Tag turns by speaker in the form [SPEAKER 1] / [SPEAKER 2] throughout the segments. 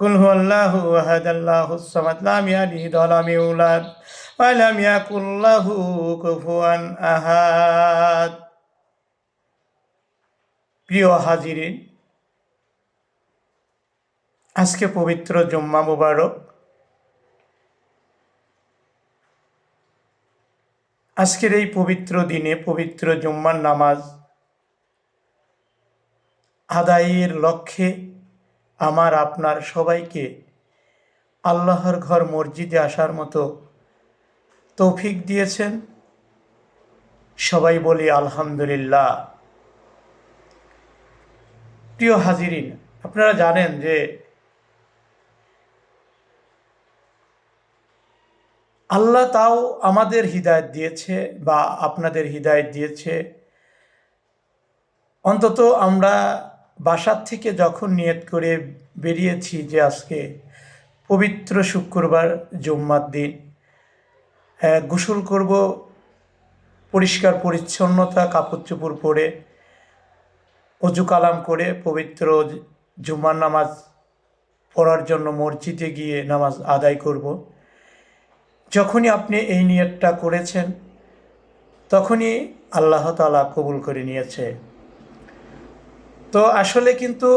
[SPEAKER 1] قل هو الله أحد الله الصمد لم يلد ولم يولد ولم يكن له كفوا أحد প্রিয় হাজিরিন আজকে পবিত্র জম্মা মুবারক আজকের এই পবিত্র দিনে পবিত্র জুম্মার নামাজ আদায়ের লক্ষ্যে আমার আপনার সবাইকে আল্লাহর ঘর মসজিদে আসার মতো তৌফিক দিয়েছেন। সবাই বলি আলহামদুলিল্লাহ। প্রিয় হাজিরিন, আপনারা জানেন যে আল্লাহ তাও আমাদের হৃদায়ত দিয়েছে বা আপনাদের হৃদায়ত দিয়েছে। অন্তত আমরা বাসার থেকে যখন নিয়ত করে বেরিয়েছি যে আজকে পবিত্র শুক্রবার জুম্মার দিন গোসল করব, পরিষ্কার পরিচ্ছন্নতা, কাপড় চোপড় পরে, অজু কালাম করে পবিত্র জুম্মার নামাজ পড়ার জন্য মসজিদে গিয়ে নামাজ আদায় করব। যখনই আপনি এই নিয়তটা করেছেন, তখনই আল্লাহ তালা কবুল করে নিয়েছে। তো আসলে কিন্তু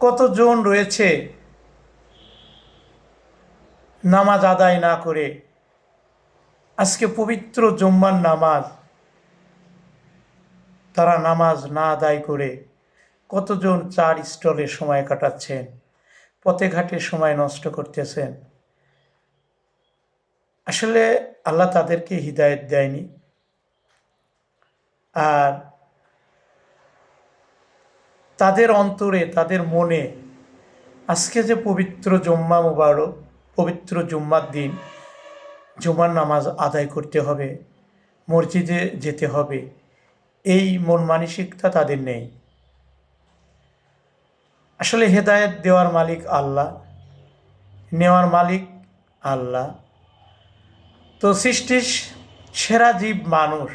[SPEAKER 1] কতজন রয়েছে নামাজ আদায় না করে? আজকে পবিত্র জম্মার নামাজ, তারা নামাজ না আদায় করে কতজন চার স্টলে সময় কাটাচ্ছেন, পথে ঘাটে সময় নষ্ট করতেছেন? আসলে আল্লাহ তাদেরকে হৃদায়ত দেয়নি। আর তাদের অন্তরে, তাদের মনে আজকে যে পবিত্র জুম্মা মুবারক, পবিত্র জুম্মার দিন জুমার নামাজ আদায় করতে হবে, মসজিদে যেতে হবে, এই মন মানসিকতা তাদের নেই। আসলে হেদায়েত দেওয়ার মালিক আল্লাহ, নেওয়ার মালিক আল্লাহ। তো সৃষ্টির সেরা জীব মানুষ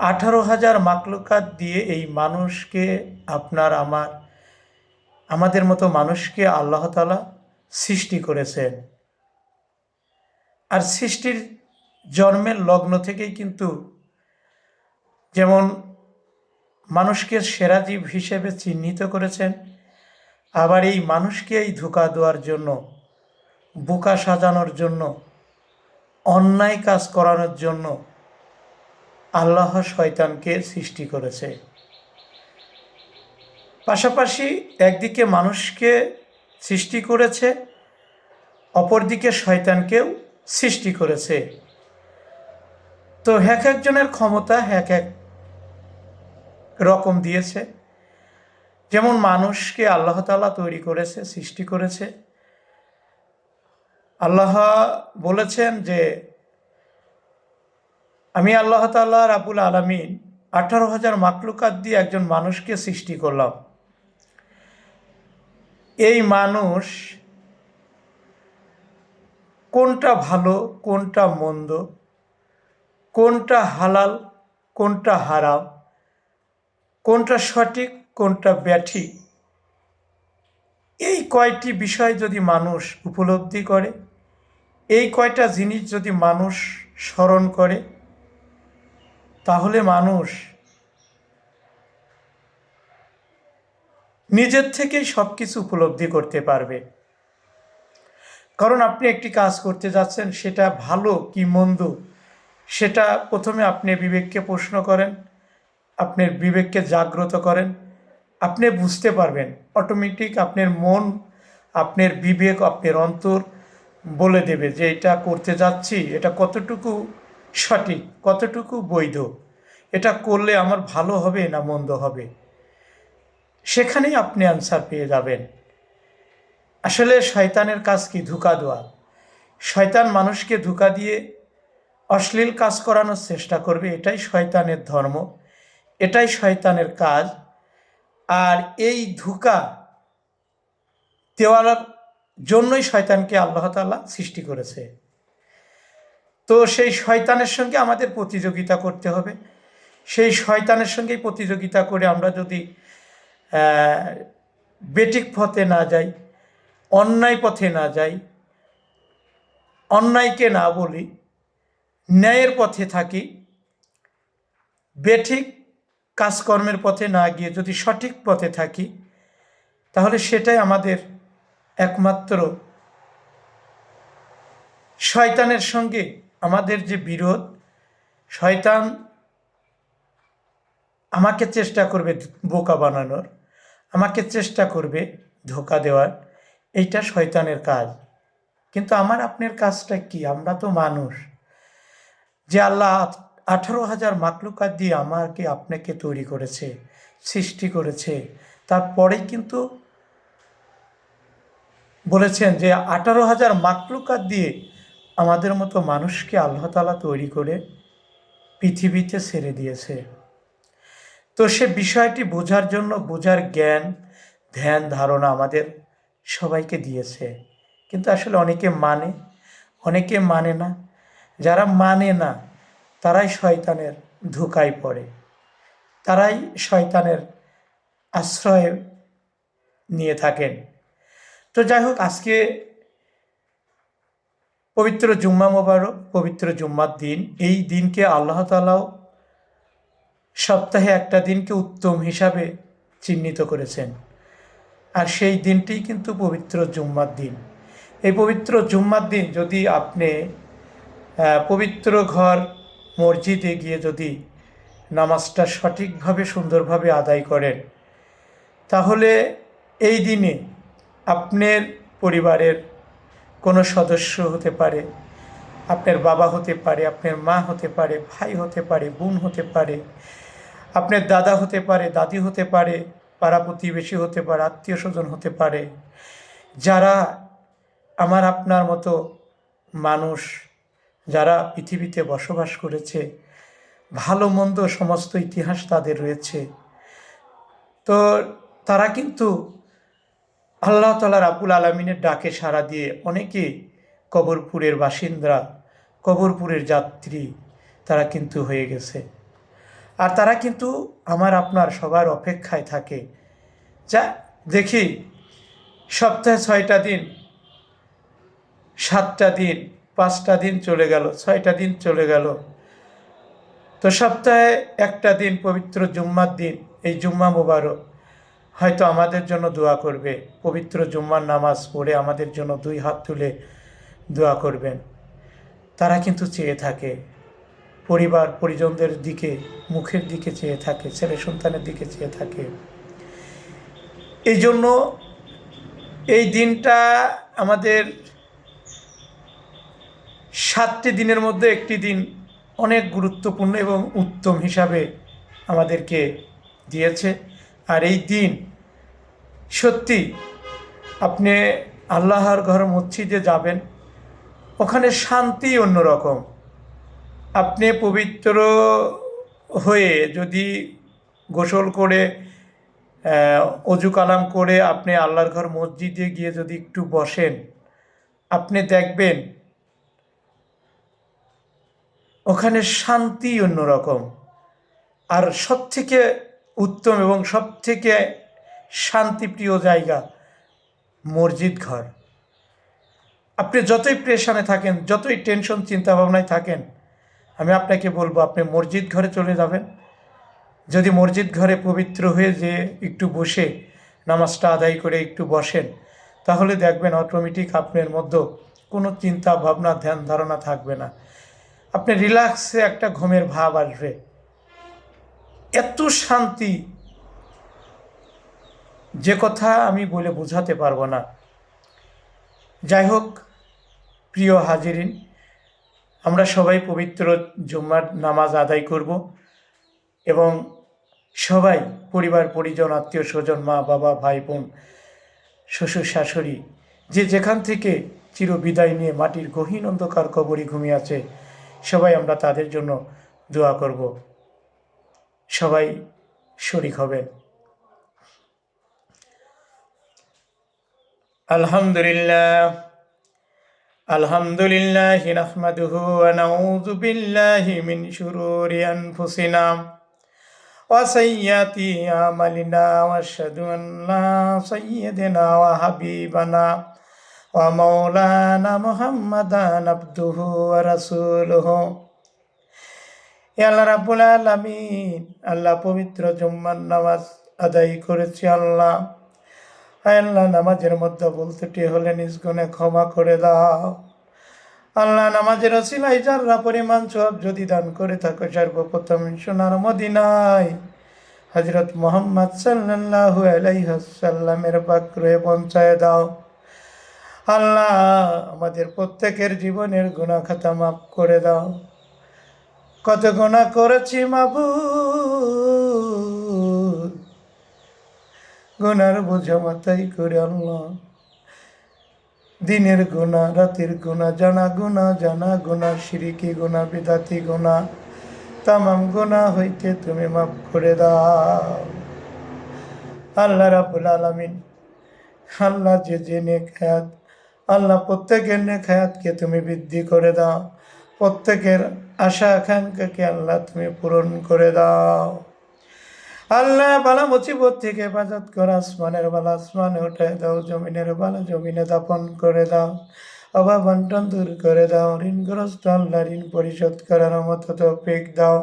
[SPEAKER 1] আঠারো হাজার মাকলুকাত দিয়ে এই মানুষকে আপনার আমার, আমাদের মতো মানুষকে আল্লাহ তালা সৃষ্টি করেছেন। আর সৃষ্টির জন্মের লগ্ন থেকেই কিন্তু যেমন মানুষকে সেরা জীব হিসেবে চিহ্নিত করেছেন, আবার এই মানুষকে এই ধোকা দেওয়ার জন্য, বোকা সাজানোর জন্য, অন্যায় কাজ করানোর জন্য আল্লাহ শয়তানকে সৃষ্টি করেছে। পাশাপাশি একদিকে মানুষকে সৃষ্টি করেছে, অপরদিকে শয়তানকেও সৃষ্টি করেছে। তো এক একজনের ক্ষমতা এক এক রকম দিয়েছে। যেমন মানুষকে আল্লাহ তালা তৈরি করেছে, সৃষ্টি করেছে। আল্লাহ বলেছেন যে আমি আল্লাহ তাল্লাহ রাবুল আলমিন আঠারো হাজার মাকলুকাত দিয়ে একজন মানুষকে সৃষ্টি করলাম। এই মানুষ কোনটা ভালো, কোনটা মন্দ, কোনটা হালাল, কোনটা হারাম, কোনটা সঠিক, কোনটা ব্যাঠিক, এই কয়টি বিষয় যদি মানুষ উপলব্ধি করে, এই কয়টা জিনিস যদি মানুষ স্মরণ করে তাহলে মানুষ নিজের থেকেই সব কিছু উপলব্ধি করতে পারবে। কারণ আপনি একটি কাজ করতে যাচ্ছেন, সেটা ভালো কি মন্দ, সেটা প্রথমে আপনি বিবেককে প্রশ্ন করেন আপনার বিবেককে জাগ্রত করেন, আপনি বুঝতে পারবেন। অটোমেটিক আপনার মন, আপনার বিবেক, আপনার অন্তর বলে দেবে যে এটা করতে যাচ্ছি, এটা কতটুকু সঠিক, কতটুকু বৈধ? এটা করলে আমার ভালো হবে না মন্দ হবে? সেখানেই আপনি আনসার পেয়ে যাবেন। আসলে শয়তানের কাজ কি? ধোকা দেওয়া। শয়তান মানুষকে ধোকা দিয়ে অশ্লীল কাজ করানোর চেষ্টা করবে, এটাই শয়তানের ধর্ম, এটাই শয়তানের কাজ। আর এই ধোকা দেওয়ার জন্যই শয়তানকে আল্লাহ সৃষ্টি করেছে। তো সেই শয়তানের সঙ্গে আমাদের প্রতিযোগিতা করতে হবে। সেই শয়তানের সঙ্গেই প্রতিযোগিতা করে আমরা যদি বেঠিক পথে না যাই, অন্যায় পথে না যাই, অন্যায়কে না বলি, ন্যায়ের পথে থাকি, বেঠিক কাজকর্মের পথে না গিয়ে যদি সঠিক পথে থাকি, তাহলে সেটাই আমাদের একমাত্র শয়তানের সঙ্গে আমাদের যে বিরোধ, শয়তান আমাকে চেষ্টা করবে বোকা বানানোর, আমাকে চেষ্টা করবে ধোকা দেওয়ার, এইটা শয়তানের কাজ। কিন্তু আমার আপনার কাজটা কি? আমরা তো মানুষ। যে আল্লাহ আঠারো হাজার মাকলুকাত দিয়ে আমাকে আপনাকে তৈরি করেছে, সৃষ্টি করেছে, তারপরেই কিন্তু বলেছেন যে আঠারো হাজার মাকলুকাত দিয়ে আমাদের মতো মানুষকে আল্লাহ তালা তৈরি করে পৃথিবীতে ছেড়ে দিয়েছে। তো সে বিষয়টি বোঝার জন্য বোঝার জ্ঞান, ধ্যান, ধারণা আমাদের সবাইকে দিয়েছে। কিন্তু আসলে অনেকে মানে অনেকে মানে না। যারা মানে না, তারাই শয়তানের ধোকায় পড়ে। তারাই শয়তানের আশ্রয় নিয়ে থাকেন। তো যাই হোক, আজকে পবিত্র জুম্মা মোবারক, পবিত্র জুম্মার দিন। এই দিনকে আল্লাহ তালাও সপ্তাহে একটা দিনকে উত্তম হিসাবে চিহ্নিত করেছেন। আর সেই দিনটি কিন্তু পবিত্র জুম্মার দিন। এই পবিত্র জুম্মার দিন যদি আপনি পবিত্র ঘর, মসজিদে গিয়ে যদি নামাজটা সঠিকভাবে, সুন্দরভাবে আদায় করেন, তাহলে এই দিনে আপনার পরিবারের কোনো সদস্য হতে পারে, আপনার বাবা হতে পারে, আপনার মা হতে পারে, ভাই হতে পারে, বোন হতে পারে, আপনার দাদা হতে পারে, দাদি হতে পারে, পাড়া প্রতিবেশী হতে পারে, আত্মীয় স্বজন হতে পারে। যারা আমার আপনার মতো মানুষ, যারা পৃথিবীতে বসবাস করেছে, ভালো মন্দ সমস্ত ইতিহাস তাদের রয়েছে। তো তারা কিন্তু আল্লাহ তালা রাবুল আলমিনের ডাকে সাড়া দিয়ে অনেকে কবরপুরের বাসিন্দা কবরপুরের যাত্রী, তারা কিন্তু হয়ে গেছে। আর তারা কিন্তু আমার, আপনার সবার অপেক্ষায় থাকে। যা, দেখি, সপ্তাহে ছয়টা দিন, সাতটা দিন, পাঁচটা দিন চলে গেল, ছয়টা দিন চলে গেল। তো সপ্তাহে একটা দিন পবিত্র জুম্মার দিন, এই জুম্মা মোবারক। হয়তো আমাদের জন্য দোয়া করবে। পবিত্র জুম্মার নামাজ পড়ে আমাদের জন্য দুই হাত তুলে দোয়া করবেন। তারা কিন্তু চেয়ে থাকে। পরিবার, পরিজনদের দিকে, মুখের দিকে চেয়ে থাকে, ছেলে সন্তানের দিকে চেয়ে থাকে। এই জন্য এই দিনটা আমাদের সাতটি দিনের মধ্যে একটি দিন অনেক গুরুত্বপূর্ণ এবং উত্তম হিসাবে আমাদেরকে দিয়েছে। আর এই দিন সত্যি, আপনি আল্লাহর ঘর মসজিদে যাবেন, ওখানে শান্তি অন্যরকম। আপনি পবিত্র হয়ে যদি গোসল করে অজু কালাম করে আপনি আল্লাহর ঘর মসজিদে গিয়ে যদি একটু বসেন, আপনি দেখবেন ওখানে শান্তি অন্যরকম। আর সবথেকে উত্তম এবং সব থেকে শান্তিপ্রিয় জায়গা, মসজিদ ঘর। আপনি যতই প্রেশানে থাকেন, যতই টেনশন চিন্তা ভাবনায় থাকেন, আমি আপনাকে বলব, আপনি মসজিদ ঘরে চলে যাবেন। যদি মসজিদ ঘরে পবিত্র হয়ে যে একটু বসে নামাজটা আদায় করে একটু বসেন, তাহলে দেখবেন অটোমেটিক আপনার মধ্যে কোনো চিন্তা ভাবনা ধ্যান ধারণা থাকবে না। আপনি রিল্যাক্সে একটা ঘুমের ভাব আসবে। এত শান্তি যে কথা আমি বলে বোঝাতে পারব না। যাই হোক প্রিয় হাজিরিন, আমরা সবাই পবিত্র জুম্মার নামাজ আদায় করব এবং সবাই, পরিবার, পরিজন, আত্মীয় স্বজন, মা, বাবা, ভাই, বোন, শ্বশুর, শাশুড়ি, যে যেখান থেকে চির বিদায় নিয়ে মাটির গহীন অন্ধকার কবরই ঘুমিয়ে আছে, সবাই আমরা তাদের জন্য দোয়া করব। সবাই শরিক হবেন আলহামদুলিল্লাহ। আলহামদুলিল্লাহ নাহমাদুহু ওয়া নাউযু বিল্লাহি মিন শুরুরি আনফুসিনা ওয়া সাইয়্যাতি আমালিনা ওয়া আশহাদু আন লা সাইয়্যিদানা ওয়া হাবিবানা ওয়া মাওলানা মুহাম্মাদান আবদুহু ওয়া রাসূলুহু। ইয়া রাব্বুল আলামিন, আল্লাহ পবিত্র জুম্মার নামাজ আদায় করেছি আল্লাহ। আল্লাহ নামাজের মধ্যে বলতেটি হলে নিজ গুণে ক্ষমা করে দাও। আল্লাহ নামাজের অসিলাই যাররা পরিমাণ সব যদি দান করে থাকো সর্বপ্রথম সোনার মদিনায়। হজরত মোহাম্মদ সাল্লাল্লাহু আলাইহাল্লামের পাকড়ে পৌঁছায় দাও। আল্লাহ আমাদের প্রত্যেকের জীবনের গুণা খাতা মাফ করে দাও। কত গুণা করেছি মাবুদ। গুনার বোঝা মাথায় করে আল্লাহ দিনের গুণা, রাতের গুণা, জানা গুণা জানা গুণা, সিরিকি গুণা, বিদাতি গুণা, তামাম গুণা হইতে তুমি মাফ করে দাও। আল্লাহ রাবুল আলমিন, আল্লাহ যে যে নেখায়াত আল্লাহ প্রত্যেকের নেখায়াতকে তুমি বৃদ্ধি করে দাও। প্রত্যেকের আশা আকাঙ্ক্ষাকে আল্লাহ তুমি পূরণ করে দাও। আল্লাহ বালা মুসিবত থেকে হেফাজত কর, আসমানের বালা আসমানে উঠে দাও, জমিনের বালা জমিনে দাপন করে দাও। অভাব বন্টন দূর করে দাও, ঋণগ্রস্ত আল্লাহ ঋণ পরিশোধ করার মতো তো পেক দাও।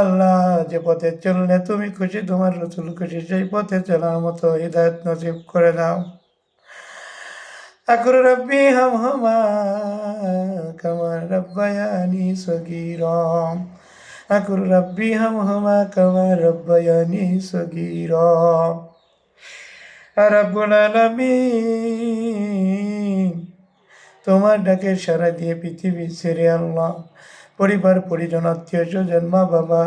[SPEAKER 1] আল্লাহ যে পথে চললে তুমি খুশি, তোমার রসুল খুশি, সেই পথে চলার মতো হৃদায়ত নসিব করে দাও। আকুর রব্বি হাম হামা কামার রব্বায়ানি সগীরম আকুর রব্বি হাম হমা কমা রব্বয়নি সগীর রব্বুল আলামিন তোমার ডাকে সারা দিয়ে পৃথিবী সেরে আল্লাহ পরিবার, পরিজন, আত্মীয় স্বজন, মা বাবা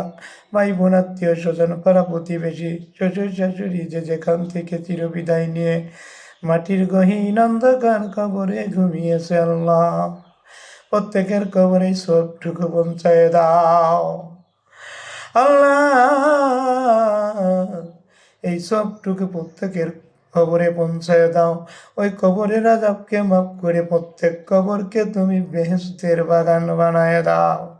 [SPEAKER 1] মাই বোন, আত্মীয় স্বজন, পাড়া প্রতিবেশী, শ্বশুর, শাশুড়ি, যে যেখান থেকে চিরবিদায় নিয়ে মাটির গহীন অন্ধকার কবরে ঘুমিয়েছে আল্লাহ। প্রত্যেকের কবরে সবটুকু পৌঁছায় দাও। আল্লাহ। এই সবটুকু প্রত্যেকের কবরে পৌঁছায় দাও। ওই কবরের আজাবকে মাফ করে প্রত্যেক কবরকে তুমি বেহেস্তের বাগান বানায় দাও।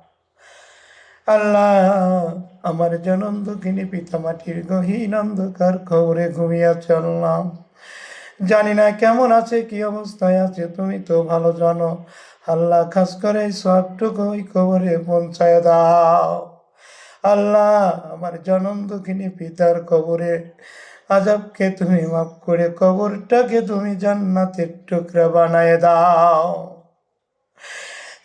[SPEAKER 1] আল্লাহ, আমার জনম দক্ষিণী পিতা মাটির গহীন অন্ধকার খবরে ঘুমিয়ে চললাম। জানি না কেমন আছে, কি অবস্থায় আছে, তুমি তো ভালো জানো। আল্লাহ, খাস করে সবটুকু ওই কবরে পৌঁছায় দাও। আল্লাহ আমার জনম দক্ষিণী পিতার কবরে আজবকে তুমি মাফ করে কবরটাকে তুমি জান্নাতের টুকরা বানায় দাও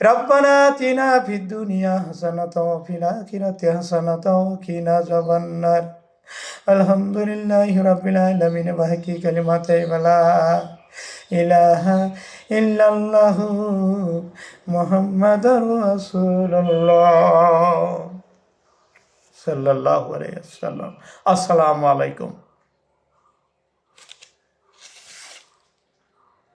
[SPEAKER 1] ربنا آتنا في الدنيا حسنة وفي الآخرة حسنة وقنا عذاب النار الحمد لله رب العالمين بحكي كلمات لا إله إلا الله محمد رسول الله সাল্লাহ আলাইসাল্লাম আসসালামু আলাইকুম।